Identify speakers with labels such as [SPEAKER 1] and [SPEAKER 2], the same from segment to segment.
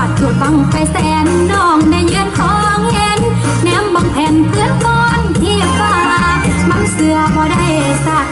[SPEAKER 1] อดถูกต้งไปแสนน้องในเยือนของเห็นแนมบังแผ่นเพื่อนก้อนที่ฟ้ามังเสือพอได้สัก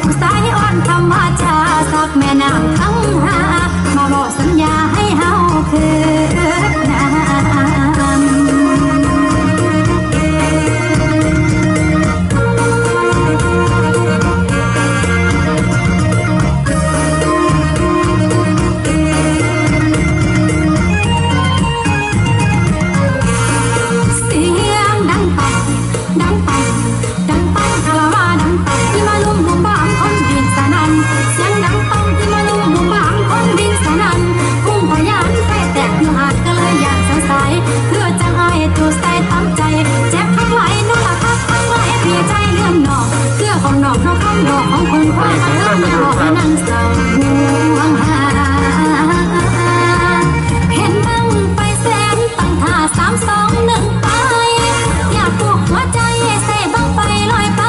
[SPEAKER 1] นอกเขาข้างนอกของคนข้างเดินอกนั่งเศร้าห่วงหาเห็นมึงไปแสนตั้งท่าสามสองหนึ่งไป อยากปลุกหัวใจเสบังไปลอยไป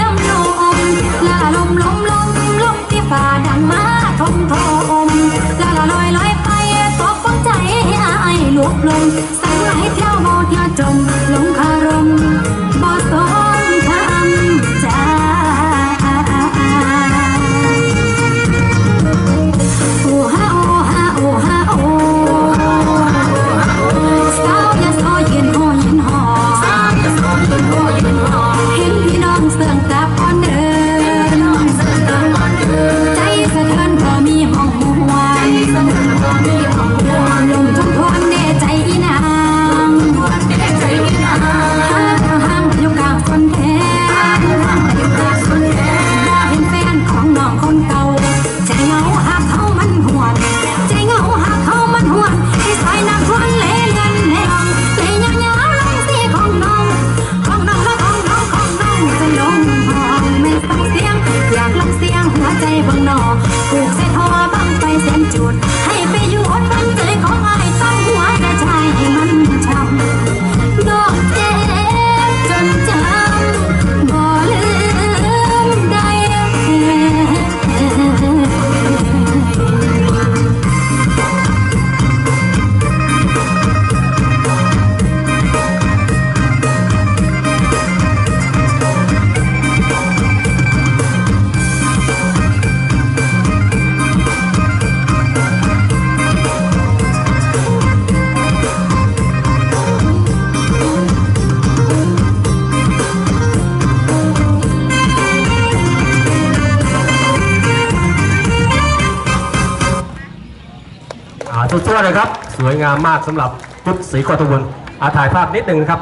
[SPEAKER 1] น้ำลมละลมลมลมลมที่ฝ่าดังมาทมทอมละลอยลอยไปตบฟังใจไอ้ลุกลม
[SPEAKER 2] สุดยอดเลยครับ สวยงามมากสำหรับจุดสีกอตะวันอาถ่ายภาพนิดนึงครับ